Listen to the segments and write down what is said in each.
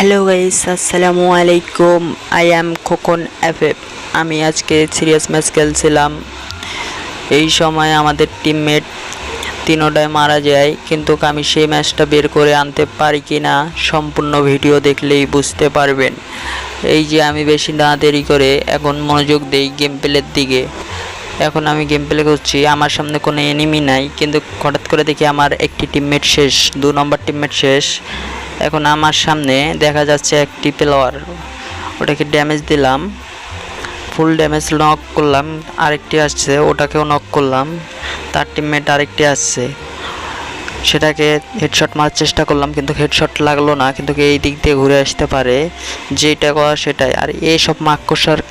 Hello guys আসসালামু আলাইকুম I am Khokon FF আমি আজকে সিরিয়াস ম্যাচ খেলছিলাম। এই সময় আমাদের টিমমেট তিনোটায় মারা যায়, কিন্তু আমি সেই ম্যাচটা বের করে আনতে পারি কি না সম্পূর্ণ ভিডিও দেখলেই বুঝতে পারবেন। এই যে আমি বেশি না দেরি করে এখন মনোযোগ দেই গেম প্লের দিকে। এখন আমি গেম প্লে করছি, আমার সামনে কোনো এনিমি নাই, কিন্তু হঠাৎ করে দেখি আমার একটি টিমমেট শেষ, দু নম্বর টিমমেট শেষ। এখন আমার সামনে দেখা যাচ্ছে একটি প্লেয়ার। ওটাকে ড্যামেজ দিলাম। ফুল ড্যামেজ নক করলাম। আরেকটি আসছে, ওটাকেও নক করলাম। তার টিমমেট আরেকটি আসছে। সেটাকে হেডশট মারার চেষ্টা করলাম, কিন্তু হেডশট লাগল না, কিন্তু এই দিক দিয়ে ঘুরে আসতে পারে। যেটা করা সেটাই। আর এই সব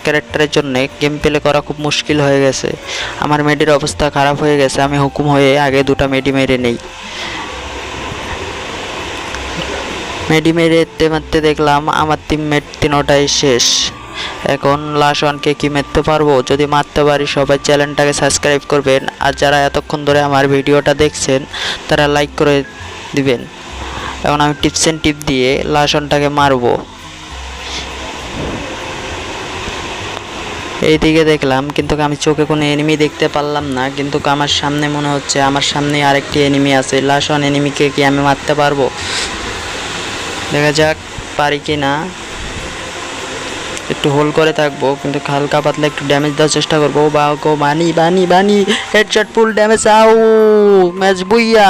ক্যারেক্টারের জন্য গেম প্লে করা খুব মুশকিল হয়ে গেছে। আমার মেডির অবস্থা খারাপ হয়ে গেছে, আমি হুকুম হয়ে আগে দুটো মেডি মেরে নেই। মেডি মেরেতে মারতে দেখলাম আমার টিমমেট তিনোটাই শেষ। এখন লাস্ট ওয়ানকে কি মারতে পারব? যদি মারতে পারি, সবাই চ্যানেলটাকে সাবস্ক্রাইব করবেন। আর যারা এতক্ষণ ধরে আমার ভিডিওটা দেখছেন, তারা লাইক করে দিবেন। এখন আমি টিপস অ্যান্ড টিপ দিয়ে লাস্ট ওয়ানটাকে মারবো। এইদিকে দেখলাম, কিন্তু আমি চোখে কোনো এনিমি দেখতে পারলাম না। কিন্তু আমার সামনে মনে হচ্ছে, আমার সামনে আরেকটি এনিমি আছে। লাস্ট ওয়ান এনিমিকে কি আমি মারতে পারব? দেখা যাক পারি কি না। একটু হোল্ড করে থাকব, কিন্তু হালকা পাতলা একটু ড্যামেজ দেওয়ার চেষ্টা করব। বা গো, বানি বানি বানি হেডশট ফুল ড্যামেজ আউ ম্যাচ বুইয়া।